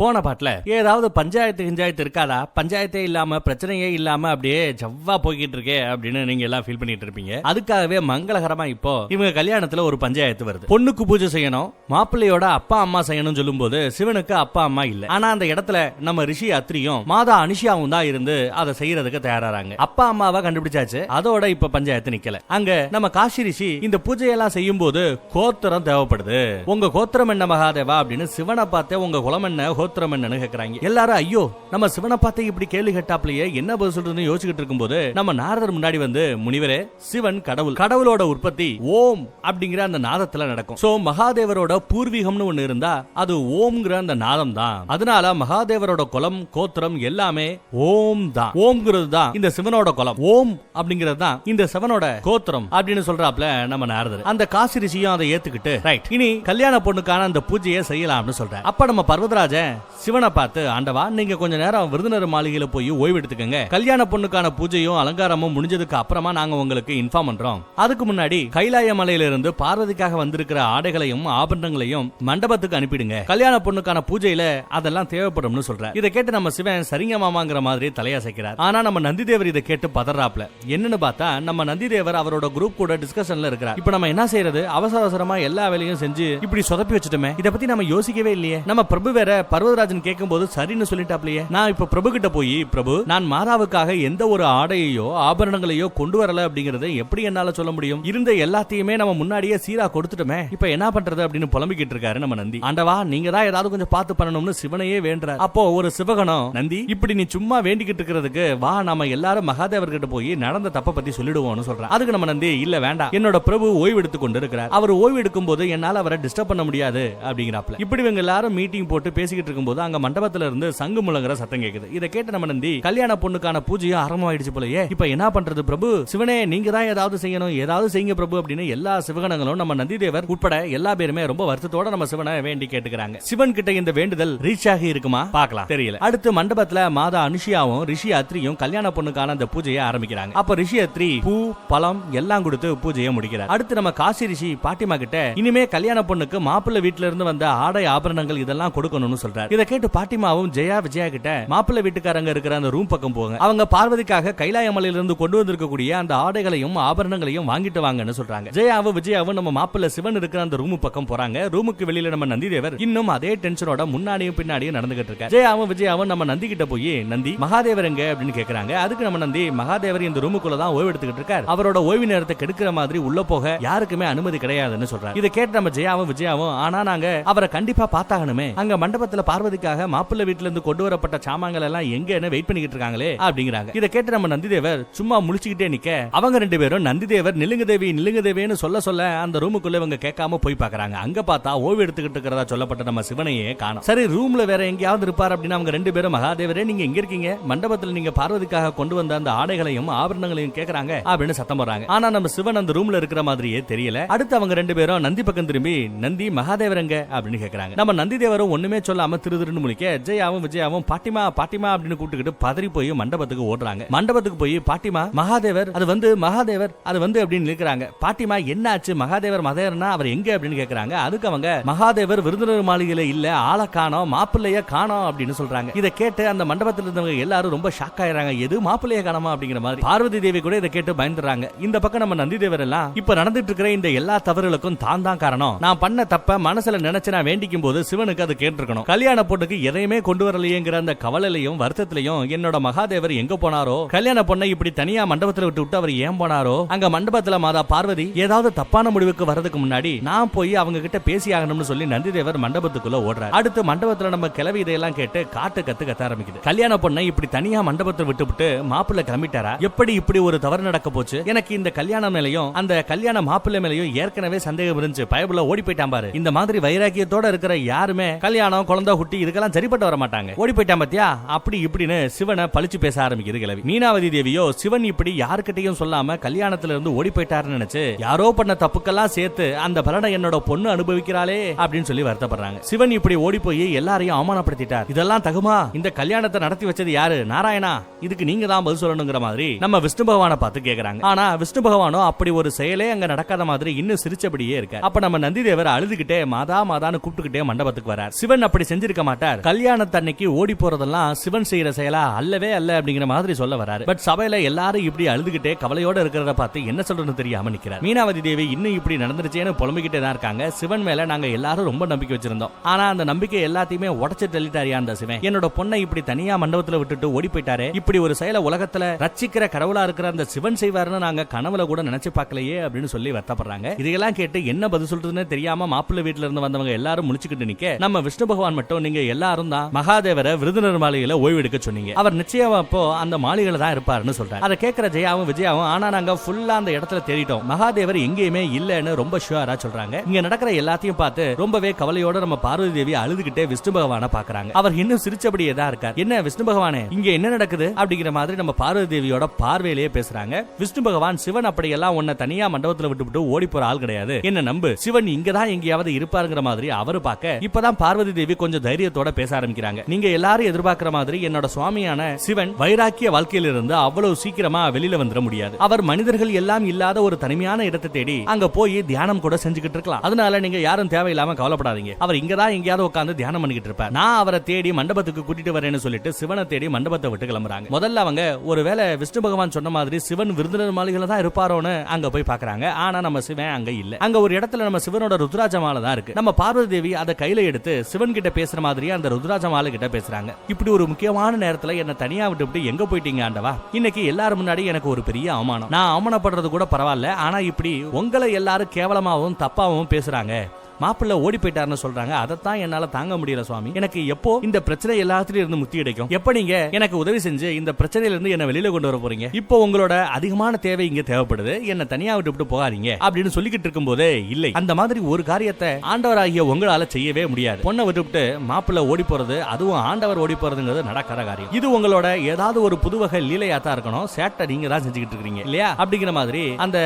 போன பாட்டுல ஏதாவது பஞ்சாயத்து கிஞ்சாயத்து இருக்காதா? பஞ்சாயத்தே இல்லாம பிரச்சனையே இல்லாம அப்படியே ஜவ்வா போய்கிட்டு இருக்கே அப்படின்னு நீங்க எல்லாம் ஃபீல் பண்ணிட்டு இருப்பீங்க. அதுக்காகவே மங்களகரமா இப்போ இவங்க கல்யாணத்துல ஒரு பஞ்சாயத்து வருது. பொண்ணுக்கு பூஜை செய்யணும் மாப்பிள்ளையோட அப்பா அம்மா செய்யணும் சொல்லும்போது சிவனுக்கு அப்பா அம்மா இல்ல. ஆனா அந்த இடத்துல நம்ம ரிஷி அத்ரியும் மாதா அனுஷியாவும் தான் இருந்து அதை செய்யறதுக்கு தயாராறாங்க. அப்பா அம்மாவை கண்டுபிடிச்சாச்சு. அதோட இப்ப பஞ்சாயத்து நிக்கல. அங்க நம்ம காஷி ரிஷி இந்த பூஜையெல்லாம் செய்யும் போது கோத்திரம் தேவைப்படுது. உங்க கோத்திரம் என்ன மகாதேவா அப்படின்னு சிவனை பார்த்தே உங்க குலம் என்ன கோத்திரம் என்னன்னு எல்லாரும் ஐயோ நம்ம சிவனை பார்த்து இப்படி கேள்வி கேட்டாப்லயே என்ன பதில் சொல்றதுன்னு யோசிச்சுட்டு இருக்கும்போது நம்ம நாரதர் முன்னாடி வந்து முனிவரே சிவன் கடவுள் கடவுளோட உற்பத்தி ஓம் அப்படிங்கிற அந்த நாதத்துல நடக்கும். சோ மகாதேவரோட பூர்வீகம்னு ஒண்ணு இருந்தா அது ஓம்ங்கிற அந்த நாதம் தான் அதனால மகாதேவரோட குலம் கோத்திரம் எல்லாமே ஓம் தான் ஓம்ங்கிறது தான் இந்த சிவனோட குலம். ஓம் அப்படிங்கிறது தான் இந்த சிவனோட கோத்திரம் அப்படின்னு சொல்றாப்ல நம்ம நாரதர். அந்த காசி ரிஷியும் அதை ஏத்துக்கிட்டு ரைட் இனி கல்யாண பொண்ணுக்கான அந்த பூஜையை செய்யலாம்னு சொல்றேன் அப்ப நம்ம பர்வதராஜன் சிவனை பார்த்து ஆண்டவா நீங்க கொஞ்ச நேரம் விருதுநர் மாளிகையில போய் ஓய்வு எடுத்துக்கங்க. கல்யாண பொண்ணுக்கான பூஜையும் அலங்காரமும் முடிஞ்சதுக்கு அப்புறமா நாங்க உங்களுக்கு இன்ஃபார்ம் பண்றோம். அதுக்கு முன்னாடி கைலாய மலையில இருந்து பார்வதிக்காக வந்திருக்கிற ஆடைகளையும் ஆபரணங்களையும் மண்டபத்துக்கு அனுப்பிடுங்க. கல்யாண பொண்ணுக்கான பூஜையில அதெல்லாம் தேவைப்படும்னு சொல்றேன். இதை கேட்டு நம்ம சிவன் சரிங்க மாமாங்கிற மாதிரி தலையசைக்கிறார். ஆனா நம்ம நந்திதேவர் இதை கேட்டு பதறாப்ல என்னன்னு பார்த்தா நம்ம நந்திதேவர் அவரோட குரூப் கூட டிஸ்கஷன்ல இருக்கிறார். இப்ப நம்ம என்ன செய்யறது? அவசர அவசரமா எல்லா வேலையும் செஞ்சு இப்படி சொதப்பி வச்சுட்டோமே. இத பத்தி நம்ம யோசிக்கவே இல்லையே. நம்ம பிரபு வேற பர்வதராஜன் கேட்கும்போது சரின்னு சொல்லிட்டாப்லயே. நான் இப்ப பிரபு கிட்ட போய் பிரபு நான் மாதாவுக்காக எந்த ஒரு ஆடையையோ ஆபரணங்களையோ கொண்டு வரல அப்படிங்கறத எப்படி என்னால சொல்ல முடியும்? இருந்த எல்லாத்தையுமே நம்ம முன்னாடியே சீரா கொடுத்துட்டோமே. இப்ப என்ன பண்றது? அப்படின்னு புலம்பிக்கிட்டு இருக்காரு நம்ம நந்தி. ஆண்டவா நீங்க தான் ஏதாவது கொஞ்சம் பார்த்து பண்ணணும்னு சிவனையே வேண்டார் அப்போ ஒரு சிவகணம் நந்தி இப்படி நீ சும்மா வேண்டிக்கிட்டு இருக்கிறதுக்கு வா நாம எல்லாரும் மகாதேவர் கிட்ட போய் நடந்த தப்ப பத்தி சொல்லிடுவோம்னு சொல்றேன். அதுக்கு நம்ம நந்தி இல்ல வேண்டாம். என்னோட பிரபு ஓய்வு எடுத்து கொண்டு இருக்கிறார் அவர் ஓய்வு எடுக்கும் போது என்னால அவரை டிஸ்டர்ப் பண்ண முடியாது. அப்படிங்கிறாப்ல. இப்படி இவங்க எல்லாரும் மீட்டிங் போட்டு பேசிக்கிட்டு இருக்கும்போது அங்க மண்டபத்துல இருந்து சங்கு முழங்குற சத்தம் கேக்குது. இதை கேட்டு நம்ம நந்தி கல்யாண பொண்ணுக்கான பூஜையும் ஆரம்பமாயிடுச்சு போலயே. இப்ப என்ன பண்றது பிரபு? சிவனே நீங்க தான் ஏதாவது செய்யணும். ஏதாவது செய்யுங்க பிரபு அப்படின்னு எல்லா சிவகணங்களும் நம்ம நந்தி தேவர் உட்பட எல்லா பேருமே ரொம்ப வருத்தத்தோட நம்ம சிவனை வேண்டி கேட்டுக்கிறாங்க. சிவன் கிட்ட இந்த வேண்டுதல் ரீச் ஆகி இருக்குமா? பாக்கலாம் தெரியல. அடுத்து மண்டபத்துல மாதா அனுஷியாவும் ரிஷி அத்ரியும் கல்யாண பொண்ணுக்கான அந்த பூஜையை ஆரம்பிக்கிறாங்க. அப்ப ரிஷி அத்ரி பூ பழம் எல்லாம் கொடுத்து பூஜையை முடிக்கிறார். அடுத்து நம்ம காசி ரிஷி பாட்டிமா கிட்ட இனிமே கல்யாண பொண்ணுக்கு மாப்பிள்ளை வீட்டுல இருந்து வந்த ஆடை ஆபரணங்கள் இதெல்லாம் கொடுக்கணும்னு சொல்றாரு. இதை கேட்டு பாட்டிமாவும் ஜெயா விஜயா கிட்ட மாப்பிள்ளை வீட்டுக்காரங்க இருக்கிற அந்த ரூம் பக்கம் போங்க. அவங்க பார்வதிக்காக கைலாய மலையில கொண்டு வந்திருக்கக்கூடிய அந்த ஆடைகளையும் ஆபரணங்களையும் வாங்கிட்டு வாங்கன்னு சொல்றாங்க. ஜெயாவும் விஜயாவும் நம்ம மாப்பிள்ளை சிவன் இருக்கிற அந்த ரூம் பக்கம் போறாங்க. ரூமுக்கு வெளியில நம்ம நந்திதேவர் இன்னும் அதே டென்ஷனோட முன்னாடியும் பின்னாடியும் நடந்துகிட்டு இருக்காரு. ஜெயாவும் விஜயாவும் நம்ம நந்தி கிட்ட போய் நந்தி மகாதேவர் எங்க? அப்படின்னு கேக்குறாங்க. அதுக்கு நம்ம நந்தி மகாதேவர் இந்த ரூமுக்குள்ள தான் ஓய்வு எடுத்துக்கிட்டு இருக்காரு. அவரோட ஓய்வு நேரத்தை கெடுக்கிற மாதிரி உள்ள போக யாருக்குமே அனுமதி கிடையாதுன்னு சொல்றாங்க இதை கேட்டு நம்ம ஜெயாவும் விஜயாவும் ஆனா நாங்க அவரை கண்டிப்பா பார்த்தாகணுமே. அங்க மண்டபத்துல பார்வதிக்காக மாப்பிள்ளை வீட்டுல இருந்து கொண்டு வரப்பட்ட சாமான்கள் எல்லாம் எங்க என்ன வெயிட் பண்ணிக்கிட்டு இருக்காங்களே அப்படிங்கிறாங்க. இதை கேட்டு நம்ம நந்திதேவர் சும்மா முழிச்சுக்கிட்டே நிக்க. அவங்க ரெண்டு பேரும் நந்திதேவர் நிலுங்க தேவி நிலுங்க தேவின்னு சொல்ல சொல்ல அந்த ரூமுக்குள்ள இவங்க கேட்காம போய் பாக்குறாங்க அங்க பார்த்தா ஓய்வு எடுத்துக்கிட்டு இருக்கிறதா சொல்லப்பட்ட நம்ம சிவனையே காணும். சரி ரூம்ல வேற எங்கேயாவது இருப்பார் அப்படின்னு அவங்க ரெண்டு பேரும் மகாதேவரே நீங்க எங்க இருக்கீங்க? மண்டபத்துல நீங்க பார்வதிக்காக கொண்டு வந்த அந்த ஆடைகளையும் ஆபரணங்களையும் கேக்குறாங்க அப்படின்னு சத்தம் போறாங்க ஆனா நம்ம சிவன் அந்த ரூம்ல இருக்கிற மாதிரியே தெரியல. அடுத்து அவங்க ரெண்டு பேரும் நந்தி பக்கம் திரும்பி நந்தி மகாதேவரங்க அப்படின்னு கேக்குறாங்க நம்ம நந்தி தேவரும் ஒண்ணுமே சொல்லாம திரு திருன்னு முழிக்க ஜெயாவும் விஜயாவும் பாட்டிமா பாட்டிமா அப்படின்னு கூப்பிட்டுக்கிட்டு பதறி போய் மண்டபத்துக்கு ஓடுறாங்க. மண்டபத்துக்கு போய் பாட்டிமா மகாதேவர் அது வந்து மகாதேவர் அது வந்து அப்படின்னு நிற்கிறாங்க. பாட்டிமா என்ன ஆச்சு மகாதேவர் மதேவர்னா அவர் எங்க? அப்படின்னு கேக்குறாங்க. அதுக்கு அவங்க மகாதேவர் விருந்தினர் மாளிகையில இல்ல ஆளை காணோம் மாப்பிள்ளைய காணோம் அப்படின்னு சொல்றாங்க. இதை கேட்டு அந்த மண்டபத்தில் இருந்தவங்க எல்லாரும் ரொம்ப ஷாக் ஆயிடுறாங்க எது? மாப்பிள்ளைய காணோமா? அப்படிங்கிற மாதிரி. பார்வதி தேவி கூட இதை கேட்டு பயந்துறாங்க இந்த பக்கம் நம்ம நந்தி தேவர் எல்லாம் இப்ப நடந்துட்டு இருக்கிற இந்த எல்லா தவறுகளுக்கும் தான் தான் காரணம். நான் பண்ண தப்ப மனசுல நினைச்சு நான் வேண்டிக்கும் போது சிவனுக்கு அது கேட்டிருக்கணும். கல்யாண பொண்ணுக்கு எதையுமே கொண்டு வரலையேங்கிற அந்த கவலையிலையும் வருத்தத்திலையும் என்னோட மகாதேவர் எங்க போனாரோ? கல்யாண பொண்ணை இப்படி தனியா மண்டபத்துல விட்டு விட்டு அவர் ஏன் போனாரோ? அங்க மண்டபத்துல மாதா பார்வதி ஏதாவது தப்பான முடிவுக்கு வரதுக்கு முன்னாடி நான் போய் அவங்க கிட்ட பேசி ஆகணும்னு சொல்லி நந்திதேவர் மண்டபத்துக்குள்ள ஓடுறாரு. அடுத்து மண்டபத்துல நம்ம கிளவி இதையெல்லாம் கேட்டு காட்டு கத்து கத்த ஆரம்பிக்குது. கல்யாண பொண்ணை இப்படி தனியா மண்டபத்தை விட்டு விட்டு மாப்பிள்ள கிளம்பிட்டாரா? எப்படி இப்படி ஒரு தவறு நடக்க போச்சு? எனக்கு இந்த கல்யாணம் மேலையும் அந்த கல்யாண மாப்பிள்ளை மேலையும் ஏற்கனவே சந்தேகம் இருந்துச்சு. பயபுல ஓடி போயிட்டான் பாரு. இந்த மாதிரி வைராக்கியத்தோட இருக்கிற யாருமே கல்யாணம் குழந்தை குட்டி இதுக்கெல்லாம் சரிப்பட்டு வர மாட்டாங்க ஓடி போயிட்டான் பாத்தியா? அப்படி இப்படின்னு சிவனை பழிச்சு பேச ஆரம்பிக்குது கிழவி. மீனாவதி தேவியோ சிவன் இப்படி யாருக்கிட்டையும் சொல்லாம கல்யாணத்துல இருந்து ஓடி போயிட்டாருன்னு நினைச்சு யாரோ பண்ண தப்புக்கெல்லாம் சேர்த்து அந்த பலனை என்னோட பொண்ணு அனுபவிக்கிறாளே அப்படின்னு சொல்லி வருத்தப்படுறாங்க. சிவன் இப்படி ஓடி போய் எல்லாரையும் அவமானப்படுத்திட்டார். இதெல்லாம் தகுமா? இந்த கல்யாணத்தை நடத்தி வச்சது யாரு? நாராயணா? இதுக்கு நீங்க தான் பதில் சொல்லணுங்கிற மாதிரி நம்ம விஷ்ணு பகவானை பார்த்து கேக்குறாங்க. ஆனா விஷ்ணு பகவானோ அப்படி ஒரு செயலே அங்க நடக்காத மாதிரி இன்னும் சிரிச்சபடியே இருக்க அப்ப நம்ம நந்திதேவர் அழுதுகிட்டே மாதா மாதான்னு கூப்பிட்டுக்கிட்டே மண்டபத்துக்கு வரார். சிவன் அப்படி செஞ்சு செஞ்சிருக்க மாட்டார். கல்யாணத்தன்னைக்கு ஓடி போறதெல்லாம் சிவன் செய்யற செயலா அல்லவே அல்ல அப்படிங்கிற மாதிரி சொல்ல வராரு. பட் சபையில எல்லாரும் இப்படி அழுதுகிட்டே கவலையோட இருக்கிறத பார்த்து என்ன சொல்றது தெரியாம நிக்கிறார். மீனாவதி தேவி இன்னும் இப்படி நடந்துருச்சேன்னு புலம்பிக்கிட்டே தான் இருக்காங்க. சிவன் மேல நாங்க எல்லாரும் ரொம்ப நம்பிக்கை வச்சிருந்தோம். ஆனா அந்த நம்பிக்கை எல்லாத்தையுமே உடச்சு தள்ளிட்டாரியா அந்த சிவன். என்னோட பொண்ணை இப்படி தனியா மண்டபத்துல விட்டுட்டு ஓடி போயிட்டாரு. இப்படி ஒரு செயலை உலகத்துல ரச்சிக்கிற கடவுளா இருக்கிற அந்த சிவன் செய்வாருன்னு நாங்க கனவுல கூட நினைச்சு பார்க்கலையே அப்படின்னு சொல்லி வருத்தப்படுறாங்க. இதையெல்லாம் கேட்டு என்ன பதில் சொல்றதுன்னு தெரியாம மாப்பிள்ளை வீட்டுல இருந்து வந்தவங்க எல்லாரும் முடிச்சுக்கிட்டு நிக்க நம்ம விஷ்ணு பகவான் மட்டும் மட்டும் நீங்க எல்லாரும் தான் மகாதேவரை விருதுநர் மாளிகையில ஓய்வெடுக்க சொன்னீங்க. அவர் நிச்சயம் அப்போ அந்த மாளிகையில தான் இருப்பாருன்னு சொல்றாரு. அதை கேட்கிற ஜெயாவும் விஜயாவும் ஆனா நாங்க ஃபுல்லா அந்த இடத்துல தேடிட்டோம். மகாதேவர் எங்கேயுமே இல்லன்னு ரொம்ப ஷுவரா சொல்றாங்க. இங்க நடக்கிற எல்லாத்தையும் பார்த்து ரொம்பவே கவலையோட நம்ம பார்வதி தேவி அழுதுகிட்டே விஷ்ணு பகவான பாக்குறாங்க அவர் இன்னும் சிரிச்சபடியே தான் இருக்கார். என்ன விஷ்ணு பகவானே இங்க என்ன நடக்குது? அப்படிங்கிற மாதிரி நம்ம பார்வதி தேவியோட பார்வையிலேயே பேசுறாங்க. விஷ்ணு பகவான் சிவன் அப்படியெல்லாம் உன்னை தனியா மண்டபத்துல விட்டுவிட்டு ஓடி போற ஆள் கிடையாது. என்ன நம்பு? சிவன் இங்கதான் எங்கேயாவது இருப்பாருங்கிற மாதிரி அவரு பார்க்க இப்பதான் பார்வதி தேவி கொஞ்சம் தைரியத்தோட பேச ஆரம்பிக்கிறாங்க. நீங்க எல்லாரும் எதிர்பார்க்கிற மாதிரி என்னோட சுவாமியான சிவன் வைராக்கிய வாழ்க்கையிலிருந்து அவ்வளவு சீக்கிரமா வெளியில வந்துட முடியாது. அவர் மனிதர்கள் எல்லாம் இல்லாத ஒரு தனிமையான இடத்தை தேடி அங்க போய் தியானம் கூட செஞ்சுக்கிட்டு இருக்கலாம். அதனால நீங்க யாரும் தேவையில்லாம கவலைப்படாதீங்க. அவர் இங்கதான் எங்கேயாவது உட்காந்து தியானம் பண்ணிக்கிட்டு இருப்பார். நான் அவரை தேடி மண்டபத்துக்கு கூட்டிட்டு வரேன்னு சொல்லிட்டு சிவனை தேடி மண்டபத்தை விட்டு கிளம்புறாங்க. முதல்ல அவங்க ஒருவேளை விஷ்ணு பகவான் சொன்ன மாதிரி சிவன் விருந்தினர் மாளிகையில தான் இருப்பாரோன்னு அங்க போய் பாக்குறாங்க. ஆனா நம்ம சிவன் அங்க இல்ல. அங்க ஒரு இடத்துல நம்ம சிவனோட ருத்ராஜ மாலை தான் இருக்கு. நம்ம பார்வதி தேவி அதை கையில எடுத்து சிவன் கிட்ட பேசுற மாதிரியே அந்த ருத்ராஜ மாலை கிட்ட பேசுறாங்க. இப்படி ஒரு முக்கியமான நேரத்துல என்ன தனியா விட்டுவிட்டு எங்க போயிட்டீங்க ஆண்டவா? இன்னைக்கு எல்லாரும் முன்னாடி எனக்கு ஒரு பெரிய அவமானம். நான் அவமானப்படுறது கூட பரவாயில்ல ஆனா இப்படி உங்களை எல்லாரும் கேவலமாகவும் தப்பாவும் பேசுறாங்க. மாப்பிள்ள ஓடி போயிட்டாருன்னு சொல்றாங்க. அதைத்தான் என்னால தாங்க முடியல சுவாமி. எனக்கு எப்போ இந்த பிரச்சனை எல்லாத்துலயும் இருந்து முத்தி கிடைக்கும் எப்ப நீங்க எனக்கு உதவி செஞ்சு இந்த பிரச்சனையில இருந்து என்ன வெளியில கொண்டு வர போறீங்க? இப்போ உங்களோட அதிகமான தேவை இங்க தேவைப்படுது. என்ன தனியா விட்டு விட்டு போகாதீங்க அப்படின்னு சொல்லிக்கிட்டு இருக்கும் போதே இல்லை. அந்த மாதிரி ஒரு காரியத்தை ஆண்டவராகிய உங்களால செய்யவே முடியாது. பொண்ணை விட்டுவிட்டு மாப்பிள்ள ஓடி போறது அதுவும் ஆண்டவர் ஓடி போறதுங்கிறது நடக்கிற காரியம். இது உங்களோட ஏதாவது ஒரு புதுவகை லீலையா தான் இருக்கணும். சேட்டை நீங்க தான் செஞ்சுக்கிட்டு இருக்கீங்க. இல்லையா? அப்படிங்கிற மாதிரி அந்த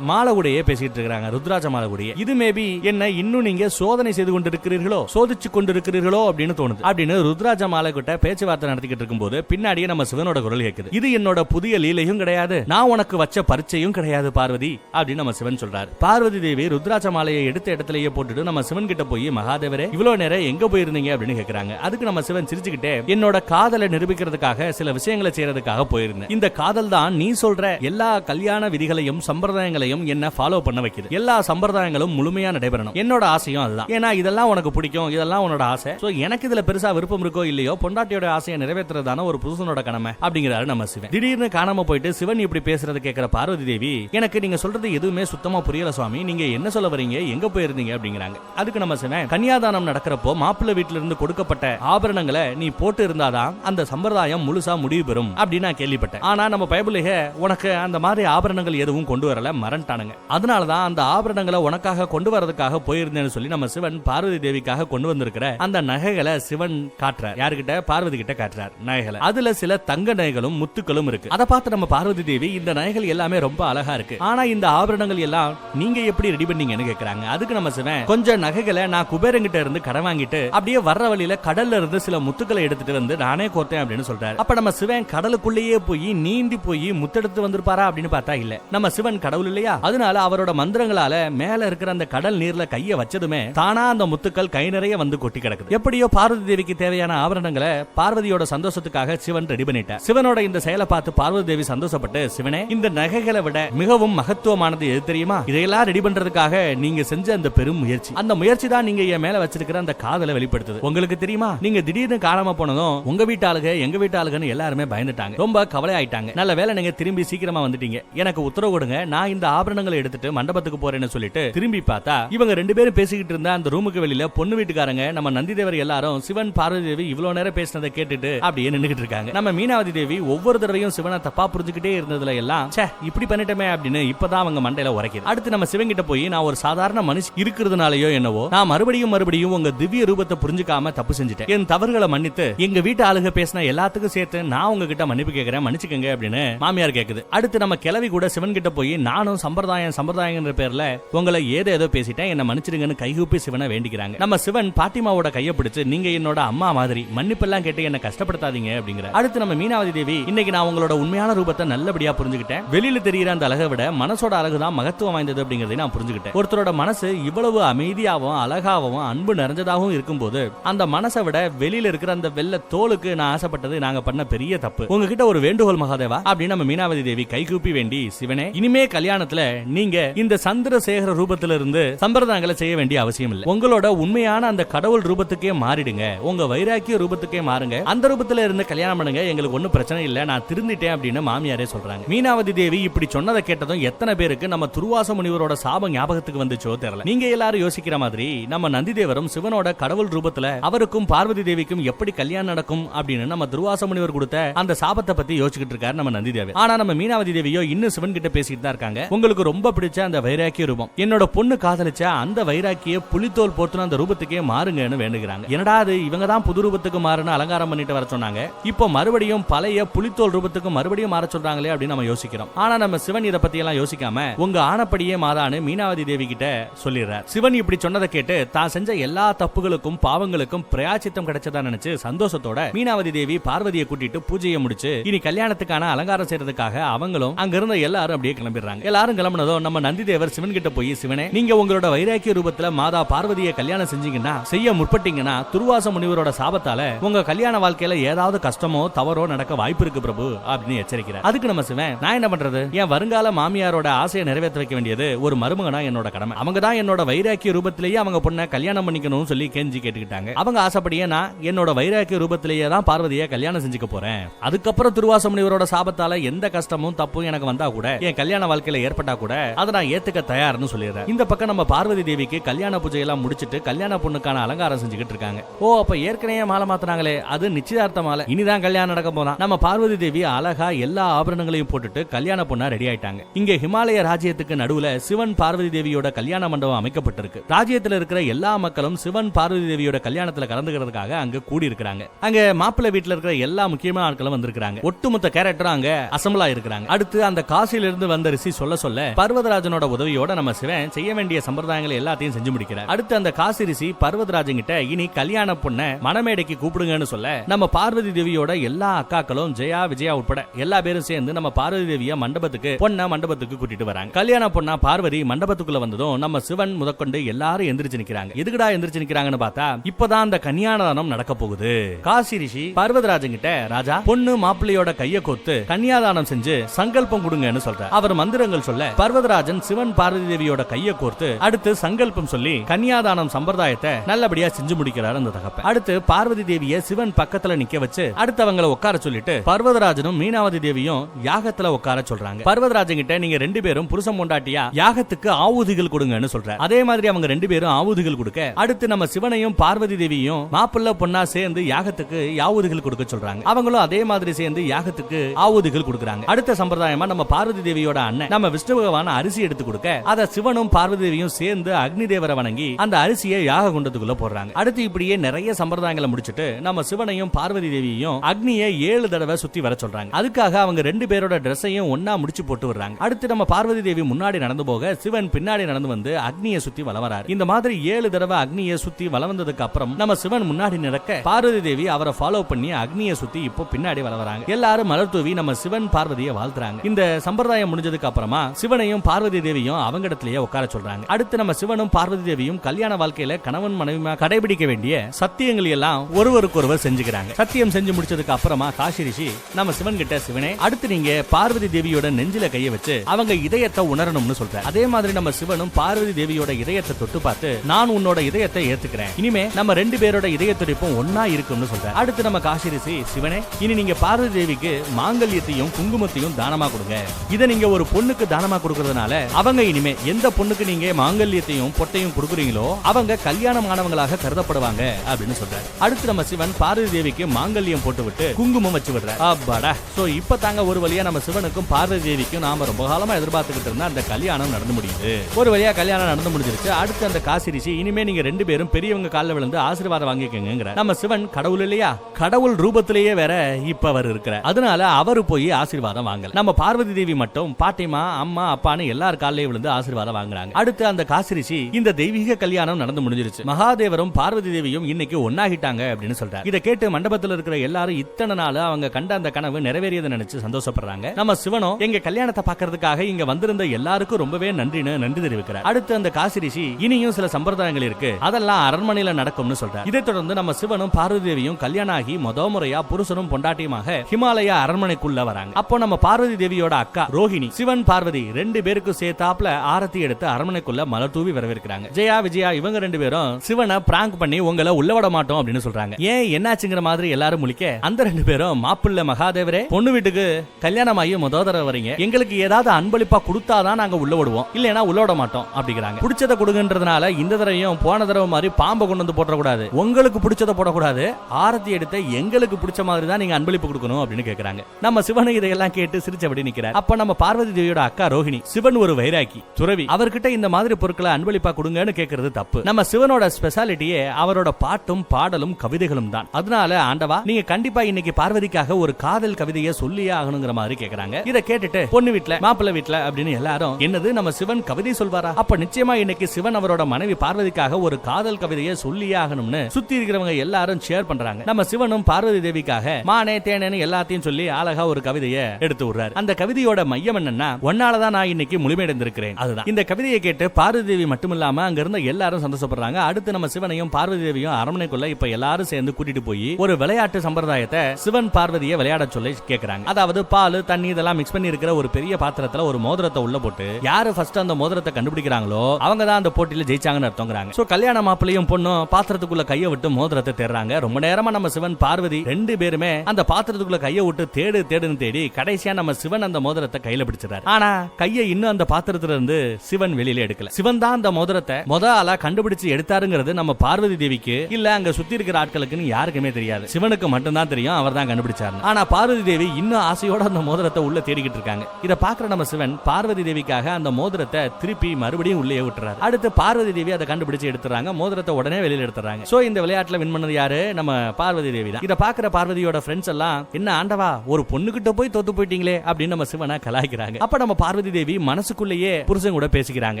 மாலை கூடயே பேசிட்டு இருக்காங்க ருத்ராஜ மாலை கூடயே இது மேபி என்ன இன்னும் நீங்க சோதனை செய்து கொண்டிருக்கிறீர்களோ சோதிச்சு கொண்டிருக்கிறீர்களோ அப்படின்னு தோணுது. அப்படின்னு ருத்ராஜ மாலை கிட்ட பேச்சுவார்த்தை நடத்திக்கிட்டு இருக்கும்போது பின்னாடியே நம்ம சிவனோட குரல் கேட்குது இது என்னோட புதிய லீலையும் கிடையாது. நான் உனக்கு வச்ச பரிச்சையும் கிடையாது பார்வதி அப்படின்னு நம்ம சிவன் சொல்றாரு. பார்வதி தேவி ருத்ராஜ மாலையை எடுத்த இடத்துலயே போட்டுட்டு நம்ம சிவன் கிட்ட போய் மகாதேவரே இவ்வளவு நேரம் எங்க போயிருந்தீங்க? அப்படின்னு கேக்குறாங்க. அதுக்கு நம்ம சிவன் சிரிச்சுக்கிட்டே என்னோட காதலை நிரூபிக்கிறதுக்காக சில விஷயங்களை செய்யறதுக்காக போயிருந்தேன். இந்த காதல் தான் நீ சொல்ற எல்லா கல்யாண விதிகளையும் சம்பிரதாயங்களையும் என்ன ஃபாலோ பண்ண வைக்குது. எல்லா சம்பிரதாயங்களும் முழுமையா நடைபெறணும். என்னோட ஆசையும் அதுதான். ஏன்னா இதெல்லாம் உனக்கு பிடிக்கும் இதெல்லாம் உன்னோட ஆசை. சோ எனக்கு இதுல பெருசா விருப்பம் இருக்கோ இல்லையோ பொண்டாட்டியோட ஆசையை நிறைவேற்றுறதான ஒரு புருஷனோட கடமை அப்படிங்கிறாரு நம்ம சிவன். திடீர்னு காணாம போயிட்டு சிவன் இப்படி பேசுறது கேட்கிற பார்வதி தேவி எனக்கு நீங்க சொல்றது எதுவுமே சுத்தமா புரியல சுவாமி நீங்க என்ன சொல்ல வரீங்க எங்க போயிருந்தீங்க அப்படிங்கிறாங்க. அதுக்கு நம்ம சிவன் கன்னியாதானம் நடக்கிறப்போ மாப்பிள்ளை வீட்டுல இருந்து கொடுக்கப்பட்ட ஆபரணங்களை நீ போட்டு இருந்தாதான் அந்த சம்பிரதாயம் முழுசா முடிவு பெறும் அப்படின்னு நான் கேள்விப்பட்டேன். ஆனா நம்ம பைபிளிக உனக்கு அந்த மாதிரி ஆபரணங்கள் எதுவும் கொண்டு வரல மறந்துட்டானுங்க. அதனாலதான் அந்த ஆபரணங்களை உனக்காக கொண்டு வரதுக்காக அப்படின்னு சொல்லி நம்ம சிவன் பார்வதி தேவிக்காக கொண்டு வந்திருக்கிற அந்த நகைகளை சிவன் காட்டுறார். யாருக்கிட்ட பார்வதி கிட்ட காட்டுறார் நகைகளை. அதுல சில தங்க நகைகளும் முத்துக்களும் இருக்கு. அதை பார்த்து நம்ம பார்வதி தேவி இந்த நகைகள் எல்லாமே ரொம்ப அழகா இருக்கு. ஆனா இந்த ஆபரணங்கள் எல்லாம் நீங்க எப்படி ரெடி பண்ணீங்கன்னு கேக்குறாங்க. அதுக்கு நம்ம சிவன் கொஞ்சம் நகைகளை நான் குபேரங்கிட்ட இருந்து கடன் வாங்கிட்டு அப்படியே வர்ற வழியில கடல்ல இருந்து சில முத்துக்களை எடுத்துட்டு வந்து நானே கோர்த்தேன் அப்படின்னு சொல்றாரு. அப்ப நம்ம சிவன் கடலுக்குள்ளேயே போய் நீந்தி போய் முத்தெடுத்து வந்திருப்பாரா அப்படின்னு பார்த்தா இல்ல. நம்ம சிவன் கடவுள் இல்லையா? அதனால அவரோட மந்திரங்களால மேல இருக்கிற அந்த கடல் நீர்ல கைய வச்சதுமே தானா அந்த முத்துக்கள் கை நிறைய வந்து கொட்டி கிடக்குது. எப்படியோ பார்வதி தேவிக்கு தேவையான ஆபரணங்களை பார்வதியோட சந்தோஷத்துக்காக சிவன் ரெடி பண்ணிட்டார். சிவனோட இந்த செயலை பார்த்து பார்வதி தேவி சந்தோஷப்பட்டு சிவனே இந்த நகைகளை விட மிகவும் மகத்துவமானது எது தெரியுமா? இதையெல்லாம் ரெடி பண்றதுக்காக நீங்க செஞ்ச அந்த பெரும் முயற்சி. அந்த முயற்சி தான் நீங்க என் மேல வச்சிருக்கிற அந்த காதலை வெளிப்படுத்துது. உங்களுக்கு தெரியுமா? நீங்க திடீர்னு காணாம போனதும் உங்க வீட்டு ஆளுக எங்க வீட்டு ஆளுகன்னு எல்லாருமே பயந்துட்டாங்க. ரொம்ப கவலை ஆயிட்டாங்க நல்ல வேலை நீங்க திரும்பி சீக்கிரமா வந்துட்டீங்க. எனக்கு உத்தரவு கொடுங்க. நான் இந்த ஆபரணங்களை எடுத்துட்டு மண்டபத்துக்கு போறேன்னு சொல்லிட்டு திரும்பி பார்த்தா இவங்க ரெண்டு பேரும் பேசிக்கிட்டு இருந்த அந்த ரூமுக்கு வெளியில பொண்ணு வீட்டுக்காரங்க நம்ம நந்தி தேவர் எல்லாரும் சிவன் பார்வதி தேவி இவ்வளவு நேரம் பேசினதை கேட்டுட்டு அப்படியே நின்னுகிட்டு இருக்காங்க. நம்ம மீனாவதி தேவி ஒவ்வொரு தடவையும் சிவனை தப்பா புரிஞ்சுக்கிட்டே இருந்ததுல எல்லாம் ச்சே இப்படி பண்ணிட்டோமே அப்படின்னு இப்பதான் அவங்க மண்டையில உரைக்குது. அடுத்து நம்ம சிவன் கிட்ட போய் நான் ஒரு சாதாரண மனுஷன் இருக்கிறதுனாலயோ என்னவோ நான் மறுபடியும் மறுபடியும் உங்க திவ்ய ரூபத்தை புரிஞ்சுக்காம தப்பு செஞ்சுட்டேன். என் தவறுகளை மன்னித்து எங்க வீட்டு ஆளுங்க பேசின எல்லாத்துக்கும் சேர்த்து நான் உங்ககிட்ட மன்னிப்பு கேட்கிறேன் மன்னிச்சுக்கங்க அப்படின்னு மாமியார் கேக்குது. அடுத்து நம்ம கிளவி கூட சிவன் கிட்ட போய் நானும் சம்பிரதாயம் சம்பிரதாயங்கிற பேர்ல உங்களை ஏதோ ஏதோ பேசிட்டேன் என்ன மன்னிச்சிருங்க காப்பாத்துங்கன்னு கைகூப்பி சிவனை வேண்டிக்கிறாங்க. நம்ம சிவன் பாட்டிமாவோட கையை பிடிச்சு நீங்க என்னோட அம்மா மாதிரி மன்னிப்பெல்லாம் கேட்டு என்ன கஷ்டப்படுத்தாதீங்க அப்படிங்கிற. அடுத்து நம்ம மீனாவதி தேவி இன்னைக்கு நான் உங்களோட உண்மையான ரூபத்தை நல்லபடியா புரிஞ்சுக்கிட்டேன். வெளியில தெரியிற அந்த அழகை விட மனசோட அழகு தான் மகத்துவம் வாய்ந்தது அப்படிங்கறதை நான் புரிஞ்சுக்கிட்டேன். ஒருத்தரோட மனசு இவ்வளவு அமைதியாகவும் அழகாகவும் அன்பு நிறைஞ்சதாகவும் இருக்கும்போது அந்த மனசை விட வெளியில இருக்கிற அந்த வெள்ளை தோலுக்கு நான் ஆசைப்பட்டது நாங்க பண்ண பெரிய தப்பு. உங்ககிட்ட ஒரு வேண்டுகோள் மகாதேவா அப்படின்னு நம்ம மீனாவதி தேவி கைகூப்பி வேண்டி சிவனே இனிமே கல்யாணத்துல நீங்க இந்த சந்திரசேகர ரூபத்திலிருந்து சம்பிரதாயங்களை செய்ய வேண்டிய அவசியம் இல்லை. உங்களோட உண்மையான அந்த கடவுள் ரூபத்துக்கே மாறிடுங்க. உங்க வைராக்கிய ரூபத்துக்கே மாறுங்க. அந்த ரூபத்துல இருந்து கல்யாணம் பண்ணுங்க. எங்களுக்கு ஒண்ணும் பிரச்சனை இல்லை. நான் திருந்திட்டேன் அப்படின்னு மாமியாரே சொல்றாங்க. மீனாவதி தேவி இப்படி சொன்னதை கேட்டதும் எத்தனை பேருக்கு நம்ம துருவாச முனிவரோட சாபம் ஞாபகத்துக்கு வந்துச்சோ தெரியல. நீங்க எல்லாரும் யோசிக்கிற மாதிரி நம்ம நந்தி தேவரும் சிவனோட கடவுள் ரூபத்துல அவருக்கும் பார்வதி தேவிக்கும் எப்படி கல்யாணம் நடக்கும் அப்படின்னு நம்ம துருவாச முனிவர் கொடுத்த அந்த சாபத்தை பத்தி யோசிச்சுட்டு இருக்காரு நம்ம நந்தி தேவி ஆனா நம்ம மீனாவதி தேவியோ இன்னும் சிவன் கிட்ட பேசிட்டு தான் இருக்காங்க. உங்களுக்கு ரொம்ப பிடிச்ச அந்த வைராக்கிய ரூபம். என்னோட பொண்ணு காதலிச்ச அந்த வைராக்கிய புலித்தோல் போர்த்துன அந்த ரூபத்துக்கே மாறுங்கன்னு வேண்டுகிறாங்க. என்னடா அது இவங்க தான் புது ரூபத்துக்கு மாறுன்னு அலங்காரம் பண்ணிட்டு வர சொன்னாங்க. இப்போ மறுபடியும் பழைய புலித்தோல் ரூபத்துக்கு மறுபடியும் மாற சொல்றாங்களே அப்படின்னு நம்ம யோசிக்கிறோம். ஆனா நம்ம சிவன் இதை பத்தி எல்லாம் யோசிக்காம உங்க ஆனப்படியே மாதான்னு மீனாவதி தேவி கிட்ட சொல்லிடுறார். சிவன் இப்படி சொன்னதை கேட்டு தான் செஞ்ச எல்லா தப்புகளுக்கும் பாவங்களுக்கும் பிரயாச்சித்தம் கிடைச்சதா நினைச்சு சந்தோஷத்தோட மீனாவதி தேவி பார்வதியை கூட்டிட்டு பூஜையை முடிச்சு இனி கல்யாணத்துக்கான அலங்காரம் செய்யறதுக்காக அவங்களும் அங்க இருந்த எல்லாரும் அப்படியே கிளம்பிடுறாங்க. எல்லாரும் கிளம்பினதும் நம்ம நந்தி தேவர் சிவன் கிட்ட போய் சிவனே நீங்க உங்களோட வைராக்கிய ரூபத்தை காலத்துல மாதா பார்வதியை கல்யாணம் செஞ்சீங்கன்னா செய்ய முற்பட்டீங்கன்னா துருவாச முனிவரோட சாபத்தால உங்க கல்யாண வாழ்க்கையில ஏதாவது கஷ்டமோ தவறோ நடக்க வாய்ப்பு இருக்கு பிரபு அப்படின்னு எச்சரிக்கிறார். அதுக்கு நம்ம சிவன் நான் என்ன பண்றது? என் வருங்கால மாமியாரோட ஆசையை நிறைவேற்ற வைக்க வேண்டியது ஒரு மருமகனா என்னோட கடமை. அவங்க தான் என்னோட வைராக்கிய ரூபத்திலேயே அவங்க பொண்ணை கல்யாணம் பண்ணிக்கணும்னு சொல்லி கெஞ்சி கேட்டுக்கிட்டாங்க. அவங்க ஆசைப்படியே நான் என்னோட வைராக்கிய ரூபத்திலேயே தான் பார்வதியை கல்யாணம் செஞ்சுக்க போறேன். அதுக்கப்புறம் துருவாச முனிவரோட சாபத்தால எந்த கஷ்டமும் தப்பும் எனக்கு வந்தா கூட என் கல்யாண வாழ்க்கையில ஏற்பட்டா கூட அதை நான் ஏத்துக்க தயார்னு சொல்லிடுறேன். இந்த பக்கம் நம்ம பார்வதி தேவிக்கு கல்யாண பூஜையெல்லாம் முடிச்சுட்டு கல்யாண பொண்ணுக்கான அலங்காரம் செஞ்சுக்கிட்டு இருக்காங்க. ஓ அப்ப ஏற்கனவே மாலை மாத்தினாங்களே அது நிச்சயதார்த்த மாலை. இனிதான் கல்யாணம் நடக்க போதான் நம்ம பார்வதி தேவி அழகா எல்லா ஆபரணங்களையும் போட்டுட்டு கல்யாண பொண்ணா ரெடி ஆயிட்டாங்க. இங்க ஹிமாலய ராஜ்யத்துக்கு நடுவுல சிவன் பார்வதி தேவியோட கல்யாண மண்டபம் அமைக்கப்பட்டிருக்கு. ராஜ்யத்துல இருக்கிற எல்லா மக்களும் சிவன் பார்வதி தேவியோட கல்யாணத்துல கலந்துக்கிறதுக்காக அங்க கூடி இருக்கிறாங்க அங்க மாப்பிள்ளை வீட்டுல இருக்கிற எல்லா முக்கியமான ஆட்களும் வந்திருக்காங்க ஒட்டுமொத்த கேரக்டரும் அங்க அசம்பிளா இருக்கிறாங்க அடுத்து அந்த காசில இருந்து வந்த ரிஷி சொல்ல சொல்ல பர்வதராஜனோட உதவியோட நம்ம சிவன் செய்ய வேண்டிய சம்பிரதாயங்களை எல்லாத்தையும் செஞ்சு முடிக்கிறார். அடுத்து அந்த காசி ரிஷி பர்வதராஜன் கிட்ட இனி கல்யாண பொண்ண மணமேடைக்கு கூப்பிடுங்கன்னு சொல்ல நம்ம பார்வதி தேவியோட எல்லா அக்காக்களும் ஜெயா விஜயா உட்பட எல்லா பேரும் சேர்ந்து நம்ம பார்வதி தேவிய மண்டபத்துக்கு பொண்ண மண்டபத்துக்கு கூட்டிட்டு வராங்க. கல்யாண பொண்ணா பார்வதி மண்டபத்துக்குள்ள வந்ததும் நம்ம சிவன் முதற்கொண்டு எல்லாரும் எந்திரிச்சு நிக்கிறாங்க. எதுக்குடா எந்திரிச்சு நிக்கிறாங்கன்னு பார்த்தா இப்பதான் அந்த கன்னியாதானம் நடக்க போகுது. காசி ரிஷி பர்வதராஜன் கிட்ட ராஜா பொண்ணு மாப்பிள்ளையோட கைய கோத்து கன்னியாதானம் செஞ்சு சங்கல்பம் கொடுங்கன்னு சொல்ற. அவர் மந்திரங்கள் சொல்ல பர்வதராஜன் சிவன் பார்வதி தேவியோட கைய கோர்த்து அடுத்து சங்கல்பம் சொல்லி கன்னியாதானம் சம்பிரதாயத்தை நல்லபடியா செஞ்சு முடிக்கிறார் அந்த தகப்ப அடுத்து பார்வதி தேவிய சிவன் பக்கத்துல நிக்க வச்சு அடுத்தவங்கள உட்கார சொல்லிட்டு பர்வதராஜனும் மீனாவதி தேவியும் யாகத்துல உட்கார சொல்றாங்க. பர்வதராஜன் கிட்ட நீங்க ரெண்டு பேரும் புருஷம் பொண்டாட்டியா யாகத்துக்கு ஆவுதிகள் கொடுங்கன்னு சொல்ற. அதே மாதிரி அவங்க ரெண்டு பேரும் ஆவுதிகள் கொடுக்க அடுத்து நம்ம சிவனையும் பார்வதி தேவியும் மாப்பிள்ளை பொண்ணா சேர்ந்து யாகத்துக்கு யாவுதிகள் கொடுக்க சொல்றாங்க. அவங்களும் அதே மாதிரி சேர்ந்து யாகத்துக்கு ஆவுதிகள் கொடுக்குறாங்க. அடுத்த சம்பிரதாயமா நம்ம பார்வதி தேவியோட அண்ணன் நம்ம விஷ்ணு பகவான் அரிசி எடுத்து கொடுக்க அத சிவனும் பார்வதி தேவியும் சேர்ந்து அக்னி தேவரை வணங்கி அந்த அரிசியை யாக குண்டத்துக்குள்ள போடுறாங்க. அடுத்து இப்படியே நிறைய சம்பிரதாயங்களை முடிச்சிட்டு நம்ம சிவனையும் பார்வதி தேவியையும் அக்னியை ஏழு தடவை சுத்தி வர சொல்றாங்க. அதுக்காக அவங்க ரெண்டு பேரோட ட்ரெஸ்ஸையும் ஒன்னா முடிச்சு போட்டு வர்றாங்க அடுத்து நம்ம பார்வதி தேவி முன்னாடி நடந்து போக சிவன் பின்னாடி நடந்து வந்து அக்னியை சுத்தி வலம் இந்த மாதிரி ஏழு தடவை அக்னியை சுத்தி வளவந்ததுக்கு வந்ததுக்கு அப்புறம் நம்ம சிவன் முன்னாடி நடக்க பார்வதி தேவி அவரை ஃபாலோ பண்ணி அக்னியை சுத்தி இப்போ பின்னாடி வலம் எல்லாரும் மலர் தூவி நம்ம சிவன் பார்வதியை வாழ்த்துறாங்க. இந்த சம்பிரதாயம் முடிஞ்சதுக்கு அப்புறமா சிவனையும் பார்வதி தேவியும் அவங்க இடத்துலயே உட்கார சொல்றாங்க. அடுத்து நம்ம சிவனும் பார்வதி தேவியும் கல்யாண வாழ்க்கையில கணவன் மனைவிமா கடைபிடிக்க வேண்டிய சத்தியங்கள் எல்லாம் ஒருவருக்கொருவர் செஞ்சுக்கிறாங்க. சத்தியம் செஞ்சு முடிச்சதுக்கு அப்புறமா காசி ரிஷி நம்ம சிவன் கிட்ட சிவனே அடுத்து நீங்க பார்வதி தேவியோட நெஞ்சில கைய வச்சு அவங்க இதயத்தை உணரணும்னு சொல்ற. அதே மாதிரி நம்ம சிவனும் பார்வதி தேவியோட இதயத்தை தொட்டு பார்த்து நான் உன்னோட இதயத்தை ஏத்துக்கிறேன். இனிமே நம்ம ரெண்டு பேரோட இதய துடிப்பும் ஒன்னா இருக்கும்னு சொல்ற. அடுத்து நம்ம காசி ரிஷி சிவனே இனி நீங்க பார்வதி தேவிக்கு மாங்கல்யத்தையும் குங்குமத்தையும் தானமா கொடுங்க. இதை நீங்க ஒரு பொண்ணுக்கு தானமா கொடுக்கறதுனால அவங்க இனிமே எந்த பொண்ணுக்கு நீங்க மாங்கல்யத்தையும் சொத்தையும் கொடுக்குறீங்களோ அவங்க கல்யாணமானவங்களாக கருதப்படுவாங்க அப்படின்னு சொல்றாரு. அடுத்து நம்ம சிவன் பார்வதி தேவிக்கு மாங்கல்யம் போட்டுவிட்டு குங்குமம் வச்சு விடுற அப்பாடா. சோ இப்ப தாங்க ஒரு வழியா நம்ம சிவனுக்கும் பார்வதி தேவிக்கும் நாம ரொம்ப காலமா எதிர்பார்த்துக்கிட்டு இருந்தா அந்த கல்யாணம் நடந்து முடியுது. ஒரு வழியா கல்யாணம் நடந்து முடிஞ்சிருச்சு. அடுத்து அந்த காசி ரிஷி இனிமே நீங்க ரெண்டு பேரும் பெரியவங்க காலில் விழுந்து ஆசீர்வாதம் வாங்கிக்கங்கிற நம்ம சிவன் கடவுள் இல்லையா? கடவுள் ரூபத்திலேயே வேற இப்ப அவர் இருக்கிற அதனால அவரு போய் ஆசீர்வாதம் வாங்கல. நம்ம பார்வதி தேவி மட்டும் பாட்டிமா அம்மா அப்பான்னு எல்லார் காலையும் விழுந்து ஆசீர்வாதம் வாங்குறாங்க. அடுத்து அந்த காசிரிஷி இந்த தெய்வீக கல்யாணம் நடந்து முடிஞ்சிருச்சு. மகாதேவரும் பார்வதி தேவியும் இன்னைக்கு ஒன்னாகிட்டாங்க அப்படின்னு சொல்றாரு. இதை கேட்டு மண்டபத்தில் இருக்கிற எல்லாரும் இத்தனை நாள் அவங்க கண்ட அந்த கனவு நிறைவேறியதை நினைச்சு சந்தோஷப்படுறாங்க. நம்ம சிவனும் எங்க கல்யாணத்தை பாக்குறதுக்காக இங்க வந்திருந்த எல்லாருக்கும் ரொம்பவே நன்றின்னு நன்றி தெரிவிக்கிறார். அடுத்து அந்த காசி ரிஷி இனியும் சில சம்பிரதாயங்கள் இருக்கு. அதெல்லாம் அரண்மனையில நடக்கும்னு சொல்றாரு. இதை தொடர்ந்து நம்ம சிவனும் பார்வதி தேவியும் கல்யாணம் ஆகி முத முறையா புருஷனும் பொண்டாட்டியுமாக ஹிமாலயா அரண்மனைக்குள்ள வராங்க. அப்போ நம்ம பார்வதி தேவியோட அக்கா ரோஹிணி சிவன் பார்வதி ரெண்டு பேருக்கும் சேர்த்தாப்ல ஆரத்தி எடுத்து அரண்மனைக்குள்ள மலர் தூவி பாக்குறாங்க ஜெயா விஜயா இவங்க ரெண்டு பேரும் சிவனை பிராங்க் பண்ணி உங்களை உள்ள விட மாட்டோம் அப்படின்னு சொல்றாங்க. ஏன் என்னாச்சுங்கிற மாதிரி எல்லாரும் முழிக்க அந்த ரெண்டு பேரும் மாப்பிள்ளை மகாதேவரே பொண்ணு வீட்டுக்கு கல்யாணம் ஆகி முத தடவை வரீங்க எங்களுக்கு ஏதாவது அன்பளிப்பா கொடுத்தாதான் நாங்க உள்ள விடுவோம். இல்லைன்னா உள்ள விட மாட்டோம் அப்படிங்கிறாங்க. பிடிச்சத கொடுங்கன்றதுனால இந்த தடவையும் போன தடவை மாதிரி பாம்பை கொண்டு வந்து போடக்கூடாது உங்களுக்கு பிடிச்சத போடக்கூடாது. ஆரத்தி எடுத்த எங்களுக்கு பிடிச்ச மாதிரி தான் நீங்க அன்பளிப்பு கொடுக்கணும் அப்படின்னு கேக்குறாங்க. நம்ம சிவனை இதையெல்லாம் கேட்டு சிரிச்சபடி நிக்கிறார். அப்ப நம்ம பார்வதி தேவியோட அக்கா ரோஹிணி சிவன் ஒரு வைராக்கி துறவி. அவர்கிட்ட இந்த மாதிரி பொருட்களை அன்பளிப்பா கொடுங்கன்னு கேட்கறது தப்பு. நம்ம சிவனோட ஸ்பெஷாலிட்டியே அவரோட பாட்டும் பாடலும் கவிதைகளும் தான். அதனால ஆண்டவா நீங்க கண்டிப்பா இன்னைக்கு பார்வதிக்காக ஒரு காதல் கவிதையை சொல்லியே ஆகணுங்கிற மாதிரி கேக்குறாங்க. இதை கேட்டுட்டு பொண்ணு வீட்ல மாப்பிள்ளை வீட்டுல அப்படின்னு எல்லாரும் என்னது நம்ம சிவன் கவிதை சொல்வாரா? அப்ப நிச்சயமா இன்னைக்கு சிவன் அவரோட மனைவி பார்வதிக்காக ஒரு காதல் கவிதையை சொல்லியே ஆகணும்னு சுத்தி இருக்கிறவங்க எல்லாரும் ஷேர் பண்றாங்க. நம்ம சிவனும் பார்வதி தேவிக்காக மானே தேனேன்னு எல்லாத்தையும் சொல்லி அழகா ஒரு கவிதையை எடுத்து விடுறாரு. அந்த கவிதையோட மையம் என்னன்னா ஒன்னாலதான் நான் இன்னைக்கு முழுமையடைந்திருக்கிறேன். அதுதான். இந்த கவிதையை கேட்டு பார்வதி தேவி மட்டுமில்லாம இல்லாம அங்க இருந்த எல்லாரும் சந்தோஷப்படுறாங்க. அடுத்து நம்ம சிவனையும் பார்வதி தேவியும் அரண்மனைக்குள்ள இப்ப எல்லாரும் சேர்ந்து கூட்டிட்டு போய் ஒரு விளையாட்டு சம்பிரதாயத்தை சிவன் பார்வதியை விளையாட சொல்லி கேக்குறாங்க. அதாவது பால் தண்ணி இதெல்லாம் மிக்ஸ் பண்ணி இருக்கிற ஒரு பெரிய பாத்திரத்துல ஒரு மோதிரத்தை உள்ள போட்டு யாரு ஃபர்ஸ்ட் அந்த மோதிரத்தை கண்டுபிடிக்கிறாங்களோ அவங்க தான் அந்த போட்டியில ஜெயிச்சாங்கன்னு அர்த்தங்கிறாங்க. சோ கல்யாண மாப்பிளையும் பொண்ணும் பாத்திரத்துக்குள்ள கையை விட்டு மோதிரத்தை தேடுறாங்க ரொம்ப நேரமா நம்ம சிவன் பார்வதி ரெண்டு பேருமே அந்த பாத்திரத்துக்குள்ள கையை விட்டு தேடு தேடுன்னு தேடி கடைசியா நம்ம சிவன் அந்த மோதிரத்தை கையில பிடிச்சிட்டாரு ஆனா கையை இன்னும் அந்த பாத்திரத்துல இருந்து சிவன் வெளியில எடுக்கல. சிவன் தான் அந்த மோதிரத்தை முத ஆளா கண்டுபிடிச்சு எடுத்தாருங்கிறது நம்ம பார்வதி தேவிக்கு இல்ல அங்க சுத்தி இருக்கிற ஆட்களுக்குன்னு யாருக்குமே தெரியாது. சிவனுக்கு மட்டும்தான் தெரியும் அவர் தான் கண்டுபிடிச்சாரு ஆனா பார்வதி தேவி இன்னும் ஆசையோட அந்த மோதிரத்தை உள்ள தேடிக்கிட்டு இருக்காங்க. இத பாக்குற நம்ம சிவன் பார்வதி தேவிக்காக அந்த மோதிரத்தை திருப்பி மறுபடியும் உள்ளே விட்டுறாரு. அடுத்து பார்வதி தேவி அதை கண்டுபிடிச்சு எடுத்துறாங்க மோதிரத்தை உடனே வெளியில எடுத்துறாங்க. சோ இந்த விளையாட்டுல வின் பண்ணது யாரு? நம்ம பார்வதி தேவி தான். இத பாக்குற பார்வதியோட ஃப்ரெண்ட்ஸ் எல்லாம் என்ன ஆண்டவா ஒரு பொண்ணுகிட்ட போய் தோத்து போயிட்டீங்களே? அப்படின்னு நம்ம சிவனை கலாய்க்கிறாங்க. அப்ப நம்ம பார்வதி தேவி மனசுக்குள்ளேயே புருஷன் கூட பேசிக்கிறாங்க.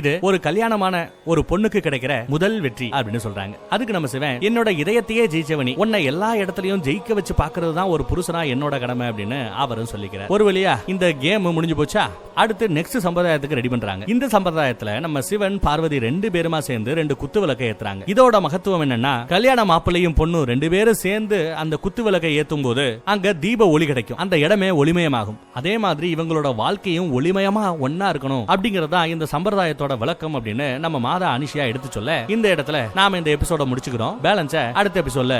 இது ஒரு கல்யாணமான ஒரு பொண்ணுக்கு கிடைக்கிற முதல் வெற்றி அப்படின்னு சொல்றாங்க. அதுக்கு நம்ம சிவன் என்னோட இதயத்தையே ஜெயிச்சவனி உன்னை எல்லா இடத்துலயும் ஜெயிக்க வச்சு பாக்குறது தான் ஒரு புருஷனா என்னோட கடமை அப்படின்னு அவரும் சொல்லிக்கிறார். ஒரு வழியா இந்த கேம் முடிஞ்சு போச்சா? அடுத்து நெக்ஸ்ட் சம்பிரதாயத்துக்கு ரெடி பண்றாங்க. இந்த சம்பிரதாயத்துல நம்ம சிவன் பார்வதி ரெண்டு பேருமா சேர்ந்து ரெண்டு குத்து விளக்கை ஏத்துறாங்க. இதோட மகத்துவம் என்னன்னா கல்யாண மாப்பிள்ளையும் பொண்ணும் ரெண்டு பேரும் சேர்ந்து அந்த குத்து விளக்கை ஏத்தும் போது அங்க தீப ஒளி கிடைக்கும். அந்த இடமே ஒளிமயமாகும். அதே மாதிரி இவங்களோட வாழ்க்கையும் ஒளிமயமா ஒன்னா இருக்கணும் அப்படிங்கறதா இந்த சம்பிரதாயத்தோட விளக்கம் அப்படின்னு நம்ம மாதா அனிஷியா எடுத்து சொல்ல இந்த இடத்துல நாம இந்த எபிசோட முடிச்சுக்கிறோம். பேலன்ஸ அடுத்த எபிசோட்ல